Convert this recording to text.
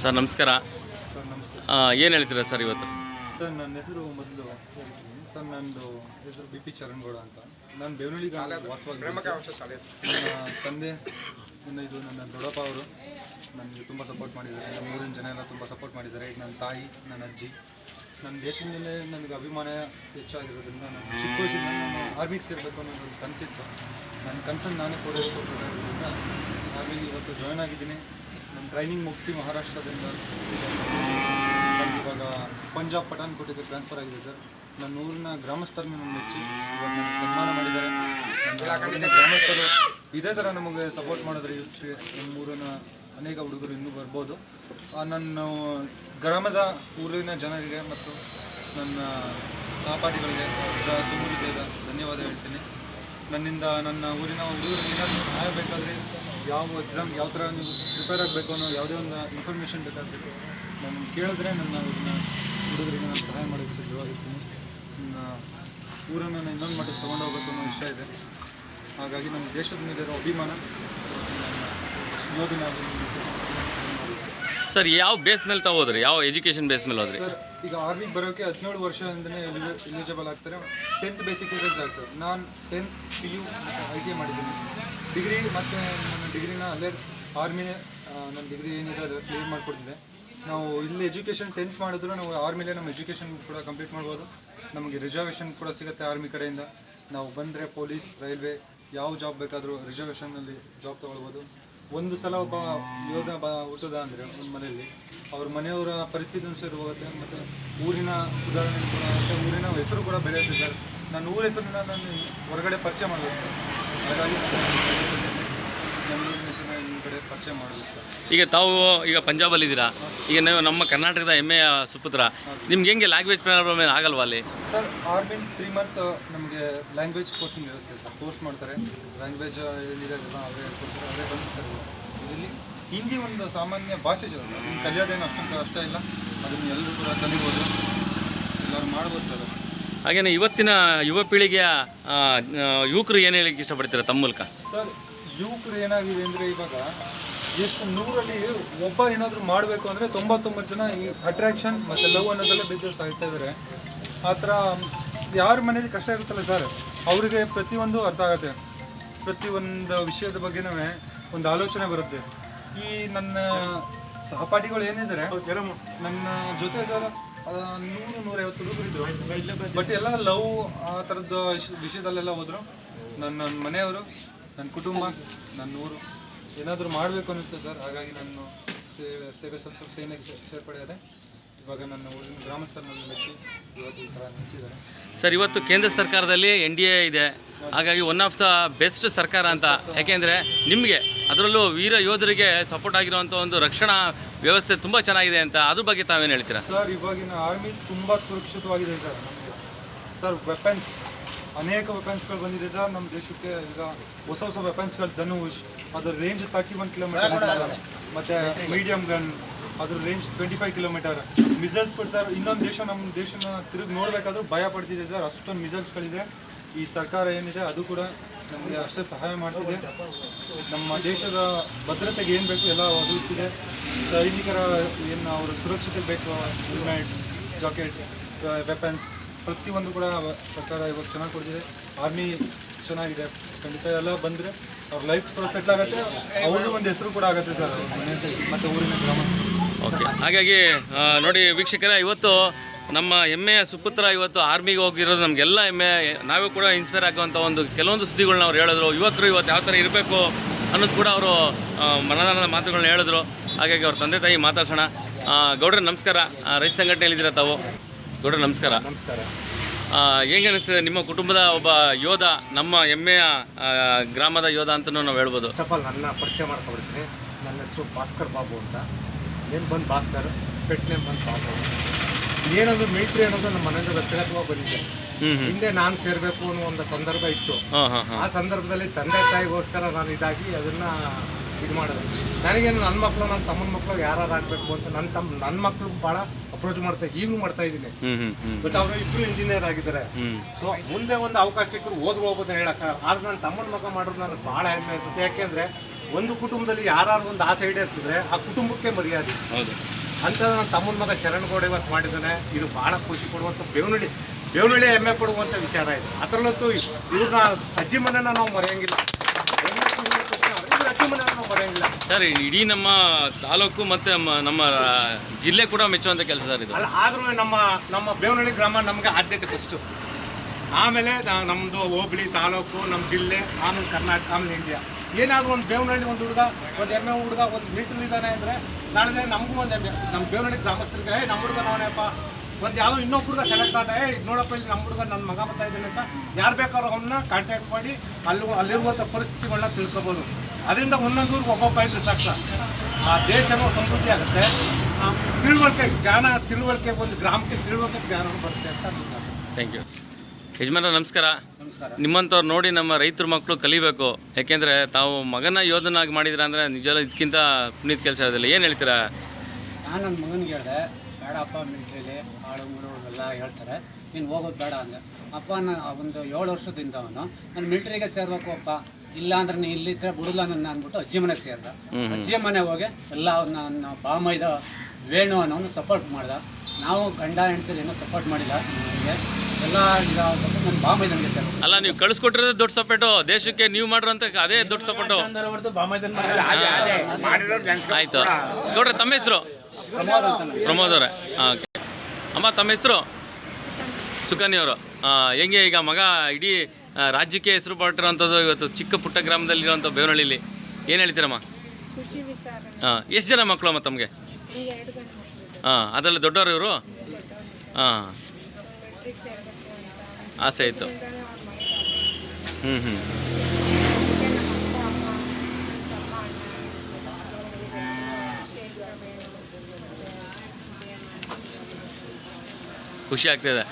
Sir ನಮಸ್ಕಾರ. Sir ನಮಸ್ತೆ ಏನು ಹೇಳ್ತೀರಾ ಸರ್ ಇವತ್ತು? ಸರ್ ನನ್ನ ಹೆಸರು ಮೊದಲು ಹೇಳ್ತೀನಿ. ಸರ್ ನಂದು ಹೆಸರು ಬಿ ಪಿ ಚರಣ್ಗೌಡ ಅಂತ. ನಾನು ಬೆವನಳ್ಳಿ ನನ್ನ ತಂದೆ ಇನ್ನು ಇದು ನನ್ನ ದೊಡ್ಡಪ್ಪ ಅವರು ನನಗೆ ತುಂಬ ಸಪೋರ್ಟ್ ಮಾಡಿದ್ದಾರೆ. ನಮ್ಮ ಊರಿನ ಜನ ಎಲ್ಲ ತುಂಬ ಸಪೋರ್ಟ್ ಮಾಡಿದ್ದಾರೆ. ಈಗ ನನ್ನ ತಾಯಿ ನನ್ನ ಅಜ್ಜಿ. ನನ್ನ ದೇಶದ ಮೇಲೆ ನನಗೆ ಅಭಿಮಾನ ಹೆಚ್ಚಾಗಿರೋದ್ರಿಂದ ನಾನು ಚಿಕ್ಕ ವಯಸ್ಸಿನ ನಾನು ಆರ್ಮಿಗೆ ಸೇರಬೇಕು ಅನ್ನೋದು ಒಂದು ಕನಸಿತ್ತು. ನನ್ನ ಕನಸನ್ನು ನಾನೇ ಪೂರೈಸ್ಕೊಟ್ಟಿರೋದ್ರಿಂದ ಆರ್ಮಿಗೆ ಇವತ್ತು ಜಾಯ್ನ್ ಆಗಿದ್ದೀನಿ. ನನ್ನ ಟ್ರೈನಿಂಗ್ ಮುಗಿಸಿ ಮಹಾರಾಷ್ಟ್ರದಿಂದ ಇವಾಗ ಪಂಜಾಬ್ ಪಠಾನ್ಕೋಟಿಗೆ ಟ್ರಾನ್ಸ್ಫರ್ ಆಗಿದೆ ಸರ್. ನನ್ನ ಊರಿನ ಗ್ರಾಮಸ್ಥರನ್ನ ನನ್ನ ಮೆಚ್ಚಿ ನನಗೆ ಸನ್ಮಾನ ಮಾಡಿದ್ದಾರೆ. ನನ್ನ ಗ್ರಾಮಸ್ಥರು ಇದೇ ಥರ ನಮಗೆ ಸಪೋರ್ಟ್ ಮಾಡಿದ್ರೆ ಯೂತ್ಸ್ಗೆ ನಮ್ಮ ಊರಿನ ಅನೇಕ ಹುಡುಗರು ಇನ್ನೂ ಬರ್ಬೋದು. ನನ್ನ ಗ್ರಾಮದ ಊರಿನ ಜನರಿಗೆ ಮತ್ತು ನನ್ನ ಸಹಪಾಠಿಗಳಿಗೆ ತುಂಬ ಧನ್ಯವಾದ ಹೇಳ್ತೀನಿ. ನನ್ನಿಂದ ನನ್ನ ಊರಿನ ಹುಡುಗರಿಗೆ ಏನಾದರೂ ಸಹಾಯ ಬೇಕಾದರೆ ಯಾವ ಎಕ್ಸಾಮ್ ಯಾವ ಥರ ನೀವು ಪ್ರಿಪೇರ್ ಆಗಬೇಕು ಅನ್ನೋ ಯಾವುದೇ ಒಂದು ಇನ್ಫಾರ್ಮೇಷನ್ ಬೇಕಾಗಬೇಕು. ನಾನು ಕೇಳಿದ್ರೆ ನನ್ನ ಊರಿನ ಹುಡುಗರಿಗೆ ನಾನು ಸಹಾಯ ಮಾಡೋಕ್ಕೆ ಸಿದ್ಧವಾಗಿರ್ತೀನಿ. ನನ್ನ ಊರನ್ನು ನಾನು ಇನ್ನೊಂದು ಮಟ್ಟಕ್ಕೆ ತೊಗೊಂಡು ಹೋಗ್ಬೇಕು ಅನ್ನೋ ಇಷ್ಟ ಇದೆ. ಹಾಗಾಗಿ ನಮ್ಮ ದೇಶದ ಮೇಲೆ ಇರೋ ಅಭಿಮಾನ ಯೋಧನಾಗಿ ಯೋಧನ ಸರ್ ಯಾವ ಬೇಸ್ ಮೇಲೆ ತಾವು ಹೋದ್ರಿ? ಯಾವ ಎಜುಕೇಷನ್ ಬೇಸ್ ಮೇಲೆ ಹೋದ್ರಿ? ಈಗ ಆರ್ಮಿಗೆ ಬರೋಕ್ಕೆ ಹದಿನೇಳು ವರ್ಷದಿಂದನೇ ಎಲಿಜಿಬಲ್ ಆಗ್ತಾರೆ. ಟೆಂತ್ ಬೇಸಿಕ್ ರಿಸಲ್ಟ್ ಆಗ್ತದೆ ನಾನು tenth P U I T ಮಾಡಿದ್ದೀನಿ. ಡಿಗ್ರಿ ಮತ್ತು ನನ್ನ ಡಿಗ್ರಿನ ಅಲ್ಲೇ ಆರ್ಮಿನೇ ನನ್ನ ಡಿಗ್ರಿ ಏನಿದೆ ಅದು ಕ್ಲಿಯರ್ ಮಾಡಿಕೊಡ್ತಿದ್ದೆ. ನಾವು ಇಲ್ಲಿ ಎಜುಕೇಷನ್ ಟೆಂತ್ ಮಾಡಿದ್ರು ನಾವು ಆರ್ಮಿಲೇ ನಮ್ಮ ಎಜುಕೇಷನ್ ಕೂಡ ಕಂಪ್ಲೀಟ್ ಮಾಡ್ಬೋದು. ನಮಗೆ ರಿಸರ್ವೇಷನ್ ಕೂಡ ಸಿಗುತ್ತೆ ಆರ್ಮಿ ಕಡೆಯಿಂದ. ನಾವು ಬಂದರೆ ಪೊಲೀಸ್ ರೈಲ್ವೆ ಯಾವ ಜಾಬ್ ಬೇಕಾದರೂ ರಿಸರ್ವೇಷನಲ್ಲಿ ಜಾಬ್ ತೊಗೊಳ್ಬೋದು. ಒಂದು ಸಲ ಒಬ್ಬ ಯೋಧ ಬ ಹುಟ್ಟದ ಅಂದರೆ ಒಂದು ಮನೆಯಲ್ಲಿ, ಅವ್ರ ಮನೆಯವರ ಪರಿಸ್ಥಿತಿ ಅನುಸಾರ ಹೋಗುತ್ತೆ ಮತ್ತು ಊರಿನ ಸುಧಾರಣೆ ಕೂಡ ಆಗುತ್ತೆ ಊರಿನ ಹೆಸರು ಕೂಡ ಬೆಳೆಯುತ್ತೆ ಸರ್. ನಾನು ಊರ ಹೆಸರನ್ನ ನಾನು ಹೊರಗಡೆ ಪರಿಚಯ ಮಾಡಬೇಕು ಹಾಗಾಗಿ ನನ್ನ ಹೆಸರನ್ನ ನಿಮ್ಮ ಕಡೆ ಪರಿಚಯ ಮಾಡಬೇಕು ಈಗ ತಾವು ಈಗ ಪಂಜಾಬಲ್ಲಿ ಇದ್ದೀರಾ ಈಗ ನೀವು ನಮ್ಮ ಕರ್ನಾಟಕದ ಹೆಮ್ಮೆಯ ಸುಪುತ್ರ. ನಿಮ್ಗೆ ಹೆಂಗೆ ಲ್ಯಾಂಗ್ವೇಜ್ ಪ್ರಾಬ್ಲಮ್ ಏನು ಆಗಲ್ವಾ ಅಲ್ಲಿ? ಸರ್ ಆರ್ಮಿನ್ ತ್ರೀ ಮಂತ್ ನಮಗೆ ಲ್ಯಾಂಗ್ವೇಜ್ ಕೋರ್ಸಿಂಗ್ ಇರುತ್ತೆ ಸರ್. ಕೋರ್ಸ್ ಮಾಡ್ತಾರೆ. ಲ್ಯಾಂಗ್ವೇಜ್ ಅದೆಲ್ಲ ಅವರೇ ಹೇಳ್ಕೊಡ್ತಾರೆ. ಅವರೇ ಕಲಿಸ್ತಾರೆ ಇಲ್ಲಿ ಹಿಂದಿ ಒಂದು ಸಾಮಾನ್ಯ ಭಾಷೆ ಅದನ್ನು ಕಲಿಯೋದೇನು ಅಷ್ಟೊಂದು ಕಷ್ಟ ಇಲ್ಲ. ಅದನ್ನು ಎಲ್ಲರೂ ಕೂಡ ಕಲಿಬೋದು. ಎಲ್ಲರೂ ಮಾಡ್ಬೋದು ಸರ್ ಅದು. ಹಾಗೇನೆ ಇವತ್ತಿನ ಯುವ ಪೀಳಿಗೆಯ ಆ, ಆ, ಯುವಕರು ಏನು ಹೇಳಕ್ಕೆ ಇಷ್ಟಪಡ್ತೀರಾ ತಮ್ಮ ಮೂಲಕ? ಸರ್ ಯುವಕರು ಏನಾಗಿದೆ ಅಂದರೆ ಇವಾಗ ಎಷ್ಟು ನೂರಲ್ಲಿ ಒಬ್ಬ ಏನಾದರೂ ಮಾಡಬೇಕು ಅಂದರೆ ತೊಂಬತ್ತೊಂಬತ್ತು ಜನ ಈ ಅಟ್ರಾಕ್ಷನ್ ಮತ್ತು ಲವ್ ಅನ್ನೋದೆಲ್ಲ ಬಿದ್ದು ಸಾಯ್ತಾ ಇದ್ದಾರೆ ಆ ಥರ ಯಾರ ಮನೇಲಿ ಕಷ್ಟ ಇರುತ್ತಲ್ಲ ಸರ್ ಅವರಿಗೆ ಪ್ರತಿಯೊಂದು ಅರ್ಥ ಆಗುತ್ತೆ. ಪ್ರತಿಯೊಂದು ವಿಷಯದ ಬಗ್ಗೆನೂ ಒಂದು ಆಲೋಚನೆ ಬರುತ್ತೆ. ಈ ನನ್ನ ಸಹಪಾಠಿಗಳು ಏನಿದ್ದಾರೆ ನನ್ನ ಜೊತೆ ಸರ್ ನೂರು ನೂರೈವತ್ತು ಹುಡುಗರಿದ್ರು. ಬಟ್ ಎಲ್ಲ ಲವ್ ಆ ಥರದ್ದು ವಿಷ- ವಿಷಯದಲ್ಲೆಲ್ಲ ಹೋದ್ರು. ನನ್ನ ಮನೆಯವರು ನನ್ನ ಕುಟುಂಬ ನನ್ನ ಊರು. ಏನಾದರೂ ಮಾಡಬೇಕು ಅನ್ನಿಸ್ತು ಸರ್. ಹಾಗಾಗಿ ನಾನು ಸೇವೆ ಸೇವೆ ಸ್ವಲ್ಪ ಸೇನೆಗೆ ಸೇರ್ಪಡೆಯದೆ ಇವಾಗ ನನ್ನ ಊರಿನ ಗ್ರಾಮಸ್ಥರನ್ನು ಮೆಚ್ಚಿ ಇವತ್ತು ಈ ಥರ ಸರ್ ಇವತ್ತು ಕೇಂದ್ರ ಸರ್ಕಾರದಲ್ಲಿ ಎನ್ ಡಿ ಎ ಇದೆ. ಹಾಗಾಗಿ ಒನ್ ಆಫ್ ದ ಬೆಸ್ಟ್ ಸರ್ಕಾರ ಅಂತ. ಯಾಕೆಂದರೆ ನಿಮಗೆ ಅದರಲ್ಲೂ ವೀರ ಯೋಧರಿಗೆ ಸಪೋರ್ಟ್ ಆಗಿರುವಂಥ ಒಂದು ರಕ್ಷಣಾ ವ್ಯವಸ್ಥೆ ತುಂಬ ಚೆನ್ನಾಗಿದೆ ಅಂತ ಅದ್ರ ಬಗ್ಗೆ ತಾವೇನು ಹೇಳ್ತೀರಾ? ಸರ್ ಇವಾಗಿನ ಆರ್ಮಿ ತುಂಬ ಸುರಕ್ಷಿತವಾಗಿದೆ ಸರ್ ನಮಗೆ. ಸರ್ ವೆಪನ್ಸ್ ಅನೇಕ ವೆಪನ್ಸ್ಗಳು ಬಂದಿದೆ ಸರ್. ನಮ್ಮ ದೇಶಕ್ಕೆ ಈಗ ಹೊಸ ಹೊಸ ವೆಪನ್ಸ್ಗಳು ಧನುಷ್ ಅದ್ರ ರೇಂಜ್ ತರ್ಟಿ ಒನ್ ಕಿಲೋಮೀಟರ್ ಮತ್ತು ಮೀಡಿಯಂ ಗನ್ ಅದ್ರ ರೇಂಜ್ ಟ್ವೆಂಟಿ ಫೈವ್ ಕಿಲೋಮೀಟರ್ ಮಿಸೈಲ್ಸ್ಗಳು ಸರ್. ಇನ್ನೊಂದು ದೇಶ ನಮ್ಮ ದೇಶನ ತಿರುಗಿ ನೋಡಬೇಕಾದ್ರೂ ಭಯ ಪಡ್ತಿದೆ ಸರ್. ಅಷ್ಟೊಂದು ಮಿಸೈಲ್ಸ್ಗಳಿದೆ ಈ ಸರ್ಕಾರ ಏನಿದೆ ಅದು ಕೂಡ ನಮಗೆ ಅಷ್ಟೇ ಸಹಾಯ ಮಾಡ್ತಿದೆ. ನಮ್ಮ ದೇಶದ ಭದ್ರತೆಗೆ ಏನು ಬೇಕು ಎಲ್ಲ ಒದಗಿಸ್ತಿದೆ. ಸೈನಿಕರ ಏನು ಅವರ ಸುರಕ್ಷತೆ ಬೇಕು ಹೆಲ್ಮೆಟ್ಸ್ ಜಾಕೆಟ್ಸ್ ವೆಪನ್ಸ್ ಪ್ರತಿಯೊಂದು ಕೂಡ ಸರ್ಕಾರ ಇವಾಗ ಚೆನ್ನಾಗಿ ಕೊಡ್ತಿದೆ. ಆರ್ಮಿ ಚೆನ್ನಾಗಿದೆ. ಖಂಡಿತ ಎಲ್ಲ ಬಂದರೆ ಅವ್ರ ಲೈಫ್ ಕೂಡ ಸೆಟ್ಲ್ ಆಗುತ್ತೆ. ಅವ್ರದ್ದು ಒಂದು ಹೆಸರು ಕೂಡ ಆಗುತ್ತೆ ಸರ್. ಮತ್ತು ಊರಿನ ಗ್ರಾಮ ಓಕೆ ಹಾಗಾಗಿ ನೋಡಿ ವೀಕ್ಷಕರೇ, ಇವತ್ತು ನಮ್ಮ ಹೆಮ್ಮೆಯ ಸುಪುತ್ರ ಇವತ್ತು ಆರ್ಮಿಗೆ ಹೋಗಿರೋದು ನಮಗೆಲ್ಲ ಹೆಮ್ಮೆ ನಾವೇ ಕೂಡ ಇನ್ಸ್ಪೈರ್ ಆಗುವಂಥ ಒಂದು ಕೆಲವೊಂದು ಸುದ್ದಿಗಳನ್ನ ಅವ್ರು ಹೇಳಿದ್ರು. ಯುವಕರು ಇವತ್ತು ಯಾವ ಥರ ಇರಬೇಕು ಅನ್ನೋದು ಕೂಡ ಅವರು ಮನದಾನದ ಮಾತುಗಳನ್ನ ಹೇಳಿದ್ರು. ಹಾಗಾಗಿ ಅವ್ರ ತಂದೆ ತಾಯಿ ಮಾತಾಡ್ಸೋಣ. ಗೌಡ್ರೆ, ನಮಸ್ಕಾರ. ರೈತ ಸಂಘಟನೆಯಲ್ಲಿದ್ದೀರಾ ತಾವು? ಗೌಡ್ರೆ ನಮಸ್ಕಾರ. ನಮಸ್ಕಾರ. ಹೇಗೆ ಅನಿಸ್ತದೆ? ನಿಮ್ಮ ಕುಟುಂಬದ ಒಬ್ಬ ಯೋಧ ನಮ್ಮ ಹೆಮ್ಮೆಯ ಆ, ಗ್ರಾಮದ ಯೋಧ ಅಂತಲೂ ನಾವು ಹೇಳ್ಬೋದು. ಫಸ್ಟ್ ಆಫ್ ಆಲ್ ನನ್ನ ಪರಿಚಯ ಮಾಡ್ಕೊಬಿಡ್ತೀನಿ. ನನ್ನ ಹೆಸರು ಭಾಸ್ಕರ್ ಬಾಬು ಅಂತ. ನೇಮ್ ಬಂದು ಭಾಸ್ಕರ್ ಪೆಟ್ ನೇಮ್ ಬಂದು ಬಾಬು. ಏನಂದ್ರೆ ಮಿಲಿಟ್ರಿ ಅನ್ನೋದು ನಮ್ಮ ಮನೆಯಿಂದ ವ್ಯಕ್ತಿಗತವಾಗಿ ಬಂದಿದೆ. ಹ್ಞೂ ಹ್ಞೂ ಹಿಂದೆ ನಾನು ಸೇರಬೇಕು ಅನ್ನೋ ಒಂದು ಸಂದರ್ಭ ಇತ್ತು. ಹಾಂ ಹಾಂ ಹಾಂ. ಆ ಸಂದರ್ಭದಲ್ಲಿ ತಂದೆ ತಾಯಿಗೋಸ್ಕರ ನಾನು ಇದಾಗಿ ಅದನ್ನ ಇದು ಮಾಡೋದು ನನಗೇನು ನನ್ನ ಮಕ್ಕಳು ನನ್ನ ತಮ್ಮನ ಮಕ್ಕಳು ಯಾರು ಆಗಬೇಕು ಅಂತ ನನ್ನ ತಮ್ಮ ನನ್ನ ಮಕ್ಕಳು ಭಾಳ ಅಪ್ರೋಚ್ ಮಾಡ್ತಾ ಈಗಲೂ ಮಾಡ್ತಾ ಇದ್ದೀನಿ. ಬಟ್ ಅವರು ಇಬ್ಬರು ಇಂಜಿನಿಯರ್ ಆಗಿದ್ದಾರೆ. ಸೊ ಮುಂದೆ ಒಂದು ಅವಕಾಶ ಸಿಕ್ಕರು ಓದ್ರು ಹೋಗ್ಬೋದು ಹೇಳಕ್ಕ ಆದ್ರೆ ನನ್ನ ತಮ್ಮನ ಮಗ ಮಾಡೋದು ನನಗೆ ಭಾಳ ಹೆಮ್ಮೆ ಅನ್ಸುತ್ತೆ. ಯಾಕೆಂದ್ರೆ ಒಂದು ಕುಟುಂಬದಲ್ಲಿ ಯಾರು ಒಂದು ಆಸೆ ಈಡೇರಿಸಿದ್ರೆ ಆ ಕುಟುಂಬಕ್ಕೆ ಮರ್ಯಾದೆ. ಅಂತ ನನ್ನ ತಮ್ಮನ ಮಗ ಚರಣಗೌಡ ಇವತ್ತು ಮಾಡಿದ್ದಾನೆ. ಇದು ಬಹಳ ಖುಷಿ ಕೊಡುವಂಥ ಬೇವನಳ್ಳಿ ಬೇವನಳ್ಳಿ ಹೆಮ್ಮೆ ಪಡುವಂಥ ವಿಚಾರ ಇದೆ. ಅದರಲ್ಲಂತೂ ಇವ್ರನ್ನ ಅಜ್ಜಿ ಮನೆನ ನಾವು ಮರೆಯಂಗಿಲ್ಲ ಇವ್ರ ಅಜ್ಜಿ ಮನೆನ ನಾವು ಮರೆಯಂಗಿಲ್ಲ ಸರ್ ಇಡೀ ನಮ್ಮ ತಾಲೂಕು ಮತ್ತು ನಮ್ಮ- ಜಿಲ್ಲೆ ಕೂಡ ಮೆಚ್ಚುವಂಥ ಕೆಲಸ ಸರ್ ಇದು. ಅಲ್ಲ, ಆದ್ರೂ ನಮ್ಮ ನಮ್ಮ ಬೇವನಹಳ್ಳಿ ಗ್ರಾಮ ನಮಗೆ ಆದ್ಯತೆ ಫಸ್ಟು ಆಮೇಲೆ ನಮ್ದು ಹೋಬಳಿ ತಾಲೂಕು ನಮ್ಮ ಜಿಲ್ಲೆ, ಆಮೇಲೆ ಕರ್ನಾಟಕ, ಆಮೇಲೆ ಇಂಡಿಯಾ ಏನಾದರೂ ಒಂದು ಬೇವನಹಳ್ಳಿ ಒಂದು ಹುಡುಗ, ಒಂದು ಎಮ್ಮೆ ಹುಡುಗ, ಒಂದು ಮೀಟ್ರ್ ಇದ್ದಾನೆ ಅಂದರೆ ನಾಳೆ ನಮಗೂ ಒಂದು ಎಮ್ಮೆ ನಮ್ಮ ಬೇವನಹಳ್ಳಿ ಗ್ರಾಮಸ್ಥರಿಗೆ ಏ ನಮ್ಮ ಹುಡುಗ ಅಪ್ಪ ಒಂದು ಯಾವುದೋ ಇನ್ನೊಬ್ಬ ಹುಡುಗ ಸೆಲೆಕ್ಟ್ ಆದ ಏ ನೋಡಪ್ಪ, ಇಲ್ಲಿ ನಮ್ಮ ಹುಡುಗ ನನ್ನ ಮಗ ಬರ್ತಾ ಇದ್ದಾನೆ ಅಂತ. ಯಾರು ಬೇಕಾದ್ರೂ ಅವನ್ನ ಕಾಂಟ್ಯಾಕ್ಟ್ ಮಾಡಿ, ಅಲ್ಲಿ ಅಲ್ಲಿರುವಂಥ ಪರಿಸ್ಥಿತಿಗಳನ್ನ ತಿಳ್ಕೊಬೋದು. ಅದರಿಂದ ಒಂದೊಂದು ಊರಿಗೆ ಒಬ್ಬೊಬ್ಬ ಇದ್ರೆ ಸಾಕು ಆ ದೇಶನೂ ಸಮೃದ್ಧಿ ಆಗುತ್ತೆ. ತಿಳುವಳಿಕೆ ಜ್ಞಾನ ತಿಳುವಳಿಕೆ ಒಂದು ಗ್ರಾಮಕ್ಕೆ ತಿಳುವಳಿಕೆ ಜ್ಞಾನ ಬರುತ್ತೆ ಅಂತ ಥ್ಯಾಂಕ್ ಯು ಯಜಮಾನ ನಮಸ್ಕಾರ. ನಮಸ್ಕಾರ. ನಿಮ್ಮಂಥವ್ರು ನೋಡಿ ನಮ್ಮ ರೈತರ ಮಕ್ಕಳು ಕಲಿಬೇಕು. ಯಾಕೆಂದರೆ ತಾವು ಮಗನ ಯೋಧನಾಗಿ ಮಾಡಿದ್ರ ಅಂದರೆ ನಿಜವಲ್ಲ ಇದಕ್ಕಿಂತ ಪುನೀತ್ ಕೆಲಸ ಇರೋದಿಲ್ಲ. ಏನು ಹೇಳ್ತೀರಾ? ನಾನು ನನ್ನ ಮಗನಿಗೆ ಹೇಳಿದೆ ಬೇಡಪ್ಪ ಮಿಲ್ಟ್ರಿಲಿ ಆಳು ಮುಳು ಎಲ್ಲ ಹೇಳ್ತಾರೆ. ನೀನು ಹೋಗೋದು ಬೇಡ ಅಂದೆ. ಅಪ್ಪ ನಾನು ಒಂದು ಏಳು ವರ್ಷದಿಂದ ಅವನು. ನಾನು ಮಿಲ್ಟ್ರಿಗೆ ಸೇರ್ಬೇಕು ಅಪ್ಪ. ಇಲ್ಲ ಅಂದ್ರೆ ನೀನು ಇಲ್ಲಿದ್ರೆ ಬಿಡುದಿಲ್ಲ ನನ್ನ ಅಂದ್ಬಿಟ್ಟು ಅಜ್ಜಿ ಮನೆಗೆ ಸೇರಿದ. ಅಜ್ಜಿ ಮನೆ ಹೋಗಿ ಎಲ್ಲ ನನ್ನ ಬಾಮೈದ ವೇಣು ಅನ್ನೋನು ಸಪೋರ್ಟ್ ಮಾಡ್ದ. ನಾವು ಗಂಡ ಹೆಂಡತಿ ಏನೋ ಸಪೋರ್ಟ್ ಮಾಡಿಲ್ಲ ನನಗೆ ಎಲ್ಲ ಇದಾಗ್ಬಿಟ್ಟು ನನ್ನ ಬಾಮೈದನಿಗೆ ಸರ್ ಅಲ್ಲ ನೀವು ಕಳಿಸ್ಕೊಟ್ಟಿರೋದೇ ದೊಡ್ಡ ಸಪೋರ್ಟು ದೇಶಕ್ಕೆ ನೀವು ಮಾಡಿರೋಂಥ ಅದೇ ದೊಡ್ಡ ಸಪೋರ್ಟು ಆಯಿತು. ನೋಡ್ರಿ ತಮ್ಮ ಹೆಸರು? ಪ್ರಮೋದ್ ಅಂತ ಪ್ರಮೋದ್ ಅವರೇ. ಹಾಂ ಓಕೆ. ಅಮ್ಮ ತಮ್ಮ ಹೆಸರು? ಸುಕನ್ಯ ಅವರು. ಹೆಂಗೆ ಈಗ ಮಗ ಇಡೀ ರಾಜ್ಯಕ್ಕೆ ಹೆಸರು ಪಟ್ಟಿರೋಂಥದ್ದು ಇವತ್ತು ಚಿಕ್ಕ ಪುಟ್ಟ ಗ್ರಾಮದಲ್ಲಿರುವಂಥ ಬೇವನಹಳ್ಳಿಲಿ. ಏನು ಹೇಳ್ತೀರಮ್ಮ? ಹಾಂ ಎಷ್ಟು ಜನ ಮಕ್ಕಳು ಅಮ್ಮ ತಮಗೆ? ಹಾಂ ಅದರಲ್ಲಿ ದೊಡ್ಡವರು ಇವರು? ಹಾಂ ಆಸೆ ಆಯಿತು ಹ್ಞೂ ಹ್ಞೂ ಖುಷಿ ನಮ್ಮ